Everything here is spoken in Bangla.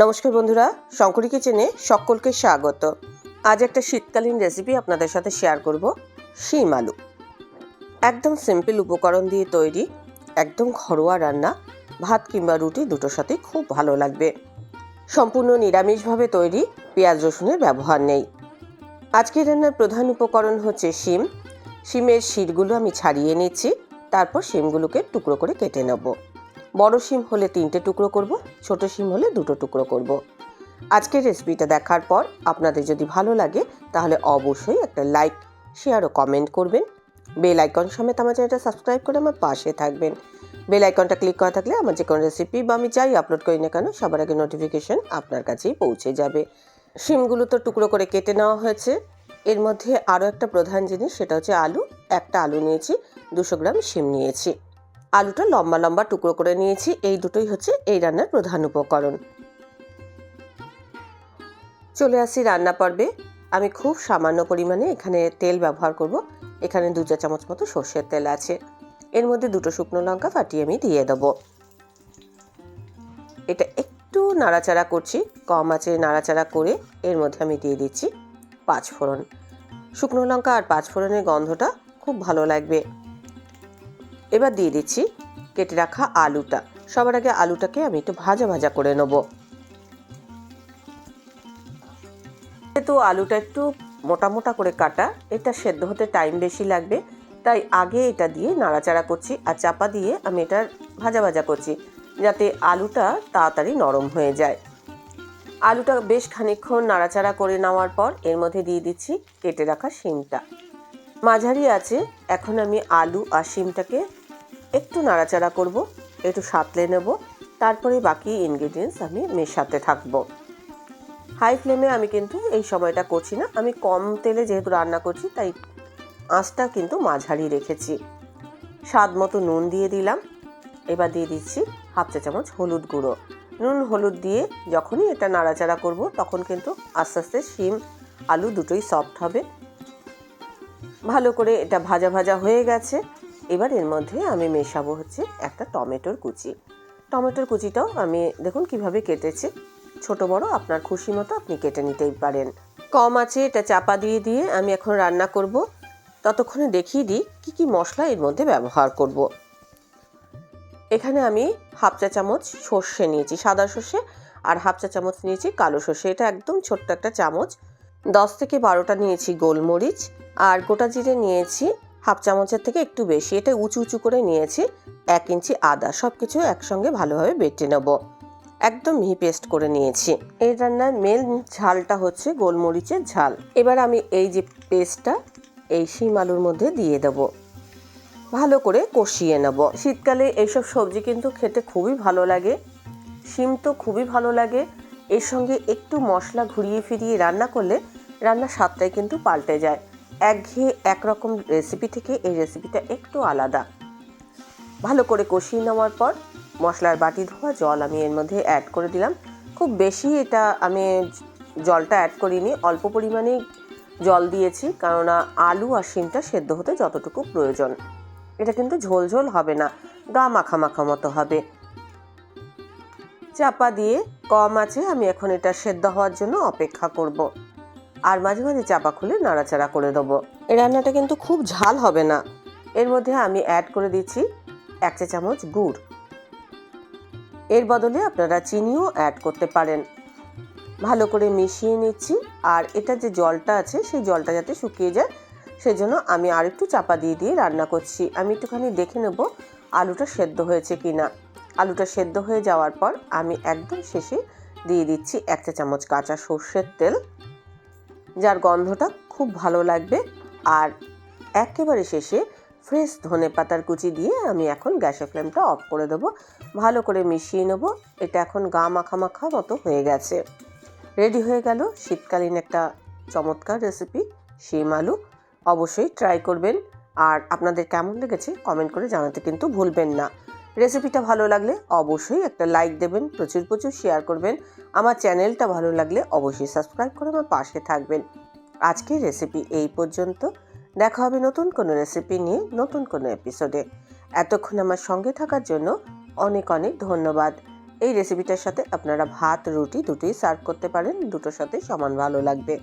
নমস্কার বন্ধুরা, শঙ্করী কিচেনে সকলকে স্বাগত। আজ একটা শীতকালীন রেসিপি আপনাদের সাথে শেয়ার করব, শিম আলু। একদম সিম্পল উপকরণ দিয়ে তৈরি, একদম ঘরোয়া রান্না, ভাত কিংবা রুটি দুটোর সাথেই খুব ভালো লাগবে। সম্পূর্ণ নিরামিষভাবে তৈরি পেঁয়াজ রসুনের ব্যবহার নেই। আজকের রান্নার প্রধান উপকরণ হচ্ছে শিম। শিমের শিরগুলো আমি ছাড়িয়ে নিচ্ছি, তারপর শিমগুলোকে টুকরো করে কেটে নেব। বড় শিম হলে তিনটে টুকরো করব, ছোট শিম হলে দুটো টুকরো করব। আজকের রেসিপিটা দেখার পর আপনাদের যদি ভালো লাগে, তাহলে অবশ্যই একটা লাইক শেয়ার ও কমেন্ট করবেন। বেল আইকন সমেত আমার চ্যানেলটা সাবস্ক্রাইব করে আমার পাশে থাকবেন। বেল আইকনটা ক্লিক করা থাকলে আমার যে কোনো রেসিপি বা আমি যাই আপলোড করি না কেন, সবার আগে নোটিফিকেশন আপনার কাছেই পৌঁছে যাবে। শিমগুলো তো টুকরো করে কেটে নেওয়া হয়েছে। এর মধ্যে আরও একটা প্রধান জিনিস, সেটা হচ্ছে আলু। একটা আলু নিয়েছি, দুশো গ্রাম শিম নিয়েছি। আলুটা লম্বা লম্বা টুকরো করে নিয়েছি। এই দুটোই হচ্ছে এই রান্নার প্রধান উপকরণ। চলে আসি রান্না পর্বে। আমি খুব সামান্য পরিমাণে এখানে তেল ব্যবহার করব। এখানে দু চা চামচ মতো সর্ষের তেল আছে। এর মধ্যে দুটো শুকনো লঙ্কা ফাটিয়ে আমি দিয়ে দেবো। এটা একটু নাড়াচাড়া করছি। কম আছে নাড়াচাড়া করে এর মধ্যে আমি দিয়ে দিচ্ছি পাঁচ ফোড়ন শুকনো লঙ্কা আর পাঁচ ফোড়নের গন্ধটা খুব ভালো লাগবে। এবার দিয়ে দিচ্ছি কেটে রাখা আলুটা। সবার আগে আলুটাকে আমি একটু ভাজা ভাজা করে নেব। যেহেতু আলুটা একটু মোটা মোটা করে কাটা, এটা সেদ্ধ হতে টাইম বেশি লাগবে, তাই আগে এটা দিয়ে নাড়াচাড়া করছি আর চাপা দিয়ে আমি এটা ভাজা ভাজা করছি, যাতে আলুটা তাড়াতাড়ি নরম হয়ে যায়। আলুটা বেশ খানিকক্ষণ নাড়াচাড়া করে নেওয়ার পর এর মধ্যে দিয়ে দিচ্ছি কেটে রাখা শিমটা। মাঝারি আছে, এখন আমি আলু আর শিমটাকে একটু নাড়াচাড়া করব, একটু সাঁতলে নেব তারপরে বাকি ইনগ্রিডিয়েন্টস আমি মেশাতে থাকব। হাই ফ্লেমে আমি কিন্তু এই সময়টা করছি না, আমি কম তেলে যেহেতু রান্না করছি, তাই আঁচটা কিন্তু মাঝারি রেখেছি। স্বাদ মতো নুন দিয়ে দিলাম, এবার দিয়ে দিচ্ছি হাফ চা চামচ হলুদ গুঁড়ো। নুন হলুদ দিয়ে যখনই এটা নাড়াচাড়া করব, তখন কিন্তু আস্তে আস্তে শিম, আলু দুটোই সফট হবে। ভালো করে এটা ভাজা ভাজা হয়ে গেছে। এবার এর মধ্যে আমি মেশাবো হচ্ছে একটা টমেটোর কুচি। টমেটোর কুচিটাও আমি দেখুন কীভাবে কেটেছি। ছোট বড়, আপনার খুশি মতো আপনি কেটে নিতেই পারেন। কম আছে, এটা চাপা দিয়ে দিয়ে আমি এখন রান্না করব। ততক্ষণে দেখিয়ে দিই কী কী মশলা এর মধ্যে ব্যবহার করব। এখানে আমি হাফ চা চামচ সর্ষে নিয়েছি, সাদা সর্ষে, আর হাফ চা চামচ নিয়েছি কালো সর্ষে। এটা একদম ছোট্ট একটা চামচ। দশ থেকে বারোটা নিয়েছি গোলমরিচ। আর গোটা জিরে নিয়েছি হাফ চামচের থেকে একটু বেশি। এটা উঁচু উঁচু করে নিয়েছি, এক ইঞ্চি আদা সব কিছু একসঙ্গে ভালোভাবে বেটে নেব। একদম মিহি পেস্ট করে নিয়েছি। এই রান্নার মেন ঝালটা হচ্ছে গোলমরিচের ঝাল। এবার আমি এই যে পেস্টটা, এই শিম আলুর মধ্যে দিয়ে দেবো। ভালো করে কষিয়ে নেব। শীতকালে এইসব সবজি কিন্তু খেতে খুবই ভালো লাগে। শিম তো খুবই ভালো লাগে। এর সঙ্গে একটু মশলা ঘুরিয়ে ফিরিয়ে রান্না করলে রান্নার স্বাদটাই কিন্তু পাল্টে যায়। একঘেয়ে একরকম রেসিপি থেকে এই রেসিপিটা একটু আলাদা। ভালো করে কষিয়ে নেওয়ার পর মশলার বাটি ধোয়া, জল আমি এর মধ্যে অ্যাড করে দিলাম। খুব বেশি এটা আমি জলটা অ্যাড করিনি, অল্প পরিমাণে জল দিয়েছি, কেননা আলু আর শিমটা সেদ্ধ হতে যতটুকু প্রয়োজন। এটা কিন্তু ঝোল ঝোল হবে না, গা মাখা মাখা মতো হবে। চাপা দিয়ে কম আছে, আমি এখন এটা সেদ্ধ হওয়ার জন্য অপেক্ষা করব। আর মাঝে মাঝে চাপা খুলে নাড়াচাড়া করে দেবো। এই রান্নাটা কিন্তু খুব ঝাল হবে না। এর মধ্যে আমি অ্যাড করে দিচ্ছি এক চা চামচ গুড়। এর বদলে আপনারা চিনিও অ্যাড করতে পারেন। ভালো করে মিশিয়ে নিচ্ছি আর এটা যে জলটা আছে সেই জলটা যাতে শুকিয়ে যায়, সেজন্য আমি আর একটু চাপা দিয়ে দিয়ে রান্না করছি। আমি একটুখানি দেখে নেব আলুটা সেদ্ধ হয়েছে কি না আলুটা সেদ্ধ হয়ে যাওয়ার পর আমি একদম শেষে দিয়ে দিচ্ছি এক চা চামচ কাঁচা সর্ষের তেল। যার গন্ধটা খুব ভালো লাগবে। আর একেবারে শেষে ফ্রেশ ধনে পাতার কুচি দিয়ে আমি এখন গ্যাসের ফ্লেমটা অফ করে দেবো। ভালো করে মিশিয়ে নেব। এটা এখন গা মাখা মাখা মতো হয়ে গেছে। রেডি হয়ে গেল শীতকালীন একটা চমৎকার রেসিপি, শিম আলু। অবশ্যই ট্রাই করবেন। আর আপনাদের কেমন লেগেছে কমেন্ট করে জানাতে কিন্তু ভুলবেন না। রেসিপিটা ভালো লাগলে অবশ্যই একটা লাইক দেবেন, প্রচুর প্রচুর শেয়ার করবেন। আমার চ্যানেলটা ভালো লাগলে অবশ্যই সাবস্ক্রাইব করে আমার পাশে থাকবেন। আজকের রেসিপি এই পর্যন্ত। দেখা হবে নতুন কোনো রেসিপি নিয়ে নতুন কোনো এপিসোডে এতক্ষণ আমার সঙ্গে থাকার জন্য অনেক অনেক ধন্যবাদ। এই রেসিপিটার সাথে আপনারা ভাত, রুটি দুটোই সার্ভ করতে পারেন, দুটোর সাথে সমান ভালো লাগবে।